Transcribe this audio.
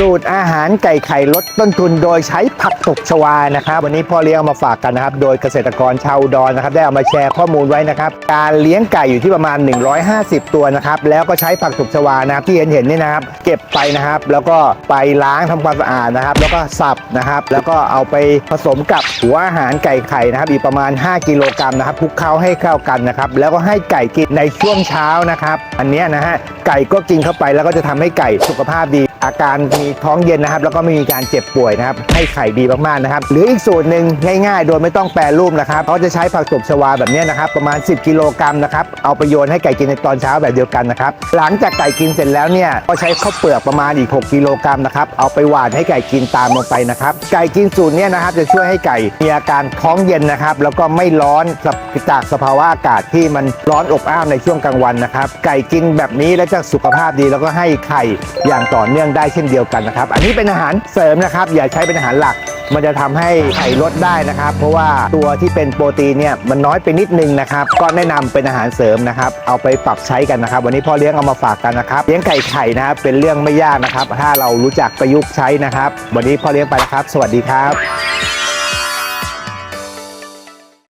สูตรอาหารไก่ไข่ลดต้นทุนโดยใช้ผักตบชวานะครับ วันนี้พ่อเลี้ยงเอามาฝากกันนะครับ โดยเกษตรกรชาวดอนนะครับ ได้เอามาแชร์ข้อมูลไว้นะครับ การเลี้ยงไก่อยู่ที่ประมาณ 150 ตัวนะครับ แล้วก็ใช้ผักตบชวานะครับที่เห็นเห็นนี่นะครับ เก็บไปนะครับ แล้วก็ไปล้างทำความสะอาดนะครับ แล้วก็สับนะครับ แล้วก็เอาไปผสมกับหัวอาหารไก่ไข่นะครับ อีกประมาณ 5 กิโลกรัมนะครับคลุกเคล้าให้เข้ากันนะครับ แล้วก็ให้ไก่กินในช่วงเช้านะครับ อันนี้นะฮะไก่ก็กินเข้าไปแล้วก็จะทำให้ไก่สุขภาพดี อาการมีท้องเย็นนะครับ แล้วก็ไม่มีการเจ็บป่วยนะครับ ให้ไข่ดีมากๆนะครับ หรืออีกสูตรหนึ่งง่ายๆ โดยไม่ต้องแปรรูปนะครับเขาจะใช้ผักตบชวาแบบนี้นะครับ ประมาณ 10 กิโลกรัมนะครับ เอาไปโยนให้ไก่กินในตอนเช้าแบบเดียวกันนะครับ หลังจากไก่กินเสร็จแล้วเนี่ยก็ใช้ข้าวเปลือกประมาณอีก 6 กิโลกรัมนะครับ เอาไปหวานให้ไก่กินตามลงไปนะครับ ไก่กินสูตรเนี้ยนะครับจะช่วยให้ไก่มีอาการท้องเย็นนะครับ แล้วก็ไม่ร้อนจากสภาวะอากาศที่มันร้อนอบอ้าวในช่วงกลางวันนะครับ ไก่กินแบบนี้แล้วจะสุขภาพดีแล้วก็ให้ไข่อย่างต่อเนื่องได้เช่นเดียวกันนะครับ อันนี้เป็นอาหารเสริมนะครับ อย่าใช้เป็นอาหารหลัก มันจะทำให้ไข่ลดได้นะครับ เพราะว่าตัวที่เป็นโปรตีนเนี่ยมันน้อยไปนิดนึงนะครับ ก็แนะนำเป็นอาหารเสริมนะครับ เอาไปปรับใช้กันนะครับ วันนี้พ่อเลี้ยงเอามาฝากกันนะครับ เลี้ยงไก่ไข่นะครับเป็นเรื่องไม่ยากนะครับ ถ้าเรารู้จักประยุกต์ใช้นะครับ วันนี้พ่อเลี้ยงไปแล้วครับ สวัสดีครับ